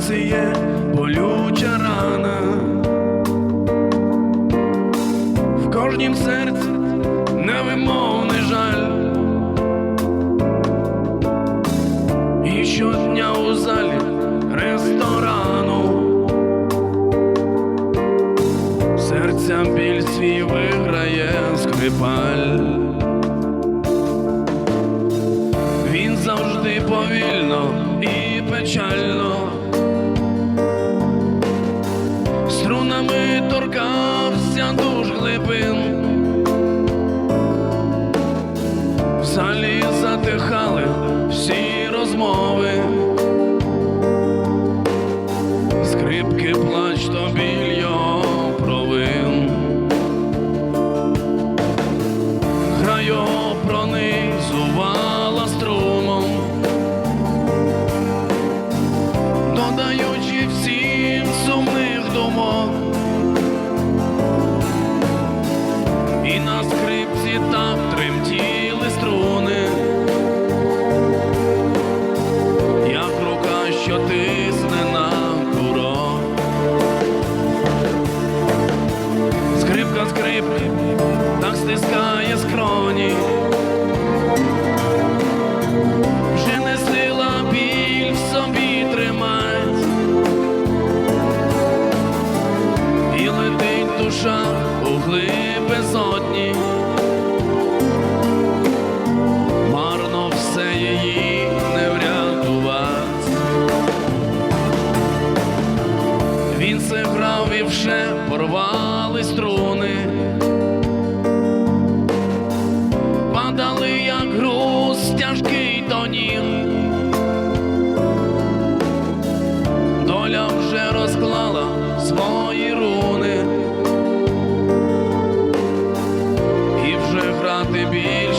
серці є болюча рана, в кожнім серці невимовний жаль, і щодня у залі ресторану, серця біль свій виграє скрипаль, він завжди повільно. Глибин. В залі затихали всі розмови. Скрипки плач то біль його душа у глиби зодні, марно все її не врятувати. Він це грав і вже порвали струни, падали, як груз тяжкий до ніг. they be